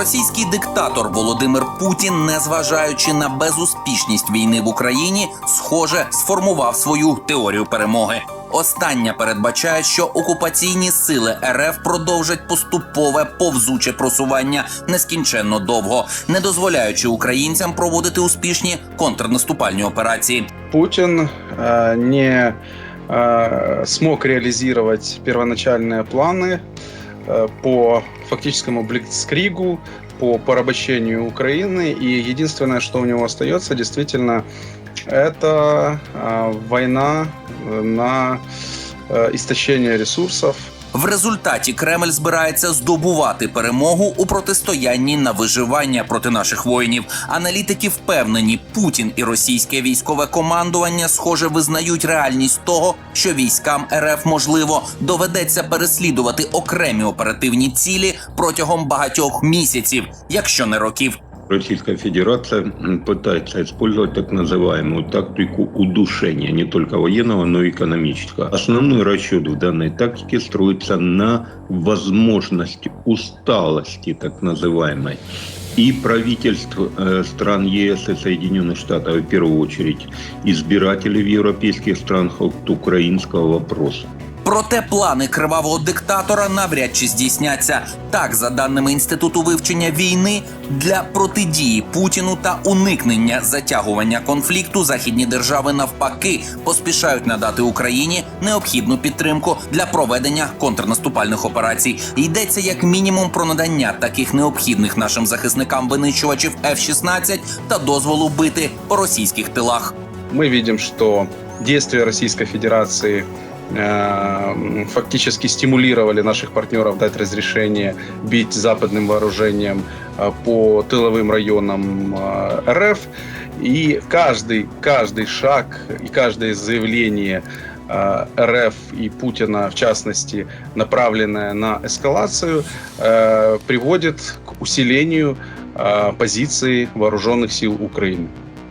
Російський диктатор Володимир Путін, незважаючи на безуспішність війни в Україні, схоже, сформував свою теорію перемоги. Остання передбачає, що окупаційні сили РФ продовжать поступове повзуче просування нескінченно довго, не дозволяючи українцям проводити успішні контрнаступальні операції. Путин э, не э, смог реализовать первоначальные планы э, По фактическому блицкригу, по порабощению Украины. И единственное, что у него остается, действительно, это э, война э, на э, истощение ресурсов, В результаті Кремль збирається здобувати перемогу у протистоянні на виживання проти наших воїнів. Аналітики впевнені, Путін і російське військове командування схоже визнають реальність того, що військам РФ можливо доведеться переслідувати окремі оперативні цілі протягом багатьох місяців, якщо не років. Российская Федерация м, пытается использовать так называемую тактику удушения не только военного, но и экономического. Основной расчет в данной тактике строится на возможности усталости так называемой и правительств э, стран ЕС и Соединенных Штатов, в первую очередь избирателей в европейских странах от украинского вопроса. Проте плани кривавого диктатора навряд чи здійсняться. Так, за даними інституту вивчення війни, для протидії Путіну та уникнення затягування конфлікту західні держави навпаки поспішають надати Україні необхідну підтримку для проведення контрнаступальних операцій. Йдеться як мінімум про надання таких необхідних нашим захисникам винищувачів F-16 та дозволу бити по російських тилах. мы видим, что действия Российской Федерации э, фактически стимулировали наших партнеров дать разрешение бить западным вооружением э, по тыловым районам э, РФ. И каждый, каждый шаг и каждое заявление РФ и Путина, в частности, направленное на эскалацию, приводит к усилению позиции вооруженных сил Украины.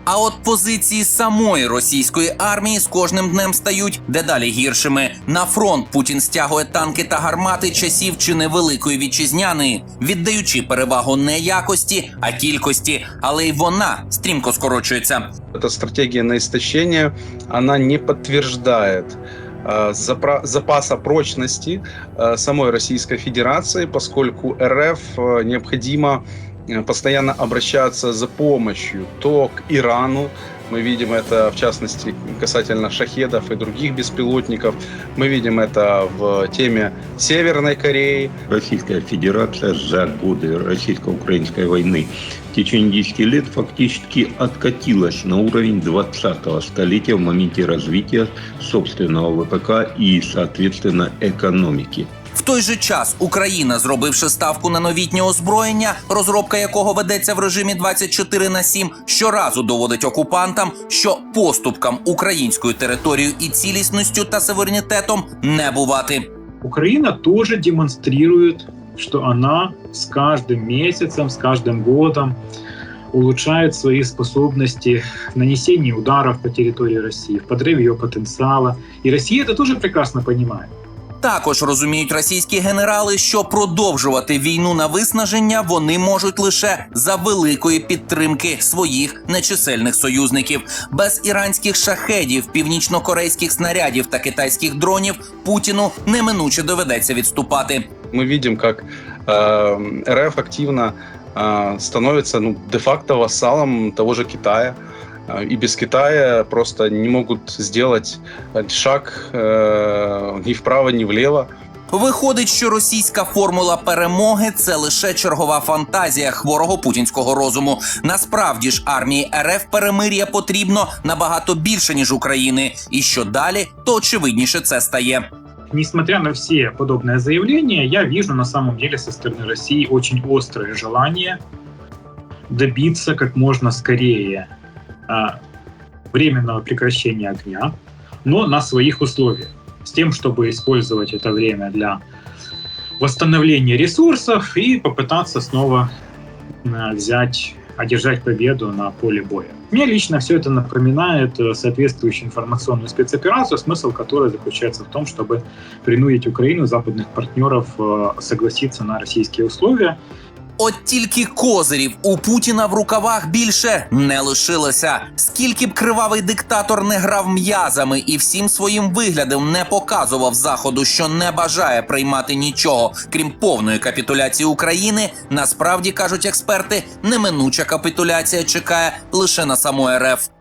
А от позиції самої російської армії з кожним днем стають дедалі гіршими. На фронт Путін стягує танки та гармати часів чи невеликої вітчизняної, віддаючи перевагу не якості, а кількості, але й вона стрімко скорочується. эта стратегия на истощение, она не подтверждает э, запра- запаса прочности э, самой Российской Федерации, поскольку РФ э, необходимо э, постоянно обращаться за помощью то к Ирану, мы видим это в частности касательно шахедов и других беспилотников, мы видим это в теме Северной Кореи, Российская Федерация за годы российско-украинской войны. В течение 10 лет фактически откатилась на уровень 20-го столетия в моменте развития собственного ВПК и, соответственно, экономики. В той же час Україна, зробивши ставку на новітнє озброєння, розробка якого ведеться в режимі 24 на 7, щоразу доводить окупантам, що поступкам українською територією і цілісністю та суверенітетом не бувати. Украина тоже демонстрирует, что она с каждым месяцем, с каждым годом улучшает свои способности в нанесении ударов по территории России, в подрыве ее потенциала. И Россия это тоже прекрасно понимает. Також розуміють російські генерали, що продовжувати війну на виснаження вони можуть лише за великої підтримки своїх нечисельних союзників. Без іранських шахедів, північно-корейських снарядів та китайських дронів Путіну неминуче доведеться відступати. мы видим, как э, РФ активно э, становится ну, де-факто вассалом того же Китая. Э, И без Китая просто не могут сделать э, шаг э, ни вправо, ни влево. Виходить, що російська формула перемоги це лише чергова фантазія хворого путінського розуму. Насправді ж армії РФ перемир'я потрібно набагато більше ніж України, і що далі, то очевидніше це стає. Несмотря на все подобные заявления, я вижу на самом деле со стороны России очень острое желание добиться как можно скорее а, временного прекращения огня, но на своих условиях, с тем, чтобы использовать это время для восстановления ресурсов и попытаться снова а, взять, одержать победу на поле боя. Мне лично все это напоминает э, соответствующую информационную спецоперацию, смысл которой заключается в том, чтобы принудить Украину, западных партнеров, э, согласиться на российские условия. От тільки козирів у Путіна в рукавах більше не лишилося. Скільки б кривавий диктатор не грав м'язами і всім своїм виглядом не показував заходу, що не бажає приймати нічого, крім повної капітуляції України, насправді кажуть експерти, неминуча капітуляція чекає лише на саму РФ.